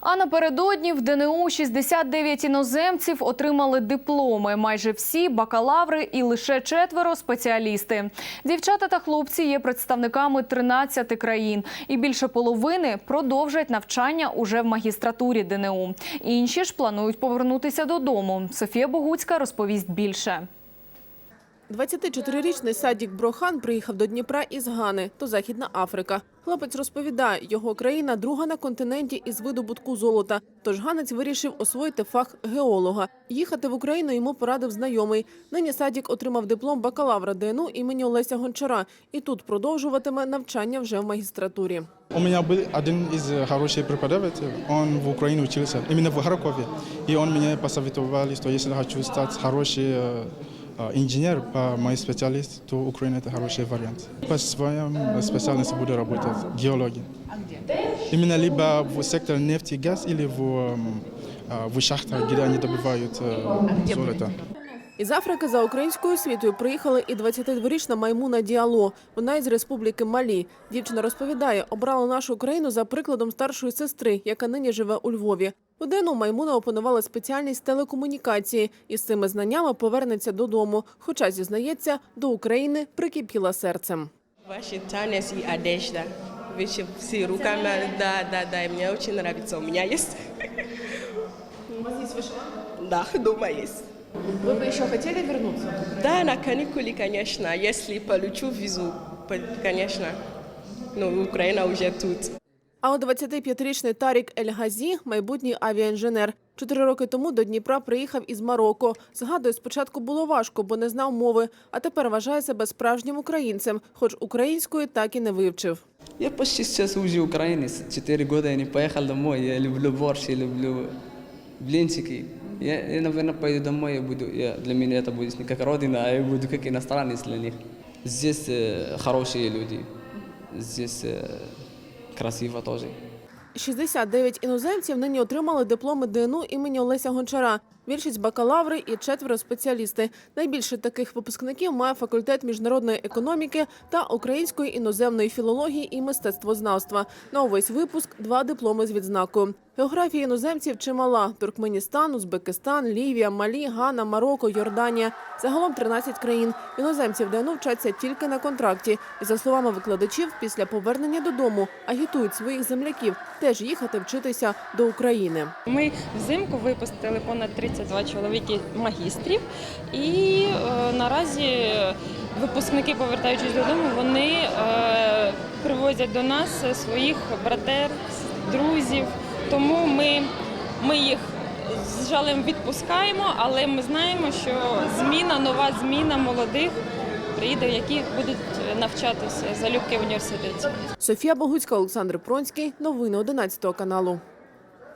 А напередодні в ДНУ 69 іноземців отримали дипломи. Майже всі бакалаври і лише четверо спеціалісти. Дівчата та хлопці є представниками 13 країн, і більше половини продовжать навчання уже в магістратурі ДНУ. Інші ж планують повернутися додому. Софія Богуцька розповість більше. 24-річний Садік Брохан приїхав до Дніпра із Гани, то Західна Африка. Хлопець розповідає, його країна друга на континенті із видобутку золота. Тож ганець вирішив освоїти фах геолога. Їхати в Україну йому порадив знайомий. Нині Садік отримав диплом бакалавра ДНУ імені Олеся Гончара і тут продовжуватиме навчання вже в магістратурі. У меня был один из э, хороших преподавателей, он в Украине учился, именно в Харькове. И он мне посоветовал, что если хочу стать хороший э, э, инженер по моей специальности, то Украина это хороший вариант. По своем э, специальности буду работать геологи. Именно либо в секторе нефти и газ или в, эм, э, в шахтах, где они добывают э, золото. Із Африки за українською освітою приїхала і 22-річна Маймуна Діало. Вона із республіки Малі. Дівчина розповідає, обрала нашу країну за прикладом старшої сестри, яка нині живе у Львові. У ДНУ Маймуна опанувала спеціальність телекомунікації і з цими знаннями повернеться додому. Хоча зізнається, до України прикипіла серцем. Ваші танець і одежда. Ви ще всі руками, да, да, да, і мені дуже нравится, у мене є. У вас є вишиванка? Да, дома є. Ви б ще хотіли повернутися? Да, на каникулы, конечно, если получу визу, конечно. Ну, Украина уже тут. А от 25-річний Тарік Ель-Газі – майбутній авіаінженер. Чотири роки тому до Дніпра приїхав із Марокко. Згадує, спочатку було важко, бо не знав мови, а тепер вважає себе справжнім українцем, хоч української так і не вивчив. Я почти сейчас уже украинец. Четыре года я не поехал домой. Я люблю борщ, я люблю блинчики. Я, я наверное, поеду домой, я буду, я, для меня это будет не как родина, а я буду как иностранец для них. Здесь э, хорошие люди. Здесь э, красиво тоже. 69 іноземців нині отримали дипломи ДНУ імені Олеся Гончара. Більшість бакалаври і четверо спеціалісти. Найбільше таких випускників має факультет міжнародної економіки та української іноземної філології і мистецтвознавства. На увесь випуск два дипломи з відзнакою. Географія іноземців чимала: Туркменістан, Узбекистан, Лівія, Малі, Гана, Марокко, Йорданія. Загалом 13 країн. Іноземців ДНУ вчаться тільки на контракті. І за словами викладачів, після повернення додому агітують своїх земляків теж їхати вчитися до України. Ми взимку випустили понад 32 чоловіки магістрів, і е, наразі випускники, повертаючись додому, вони е, привозять до нас своїх братер, друзів. Тому ми, ми їх з жалем відпускаємо, але ми знаємо, що зміна, нова зміна молодих приїде, які будуть навчатися залюбки в університеті. Софія Богуцька, Олександр Пронський. Новини 11 каналу.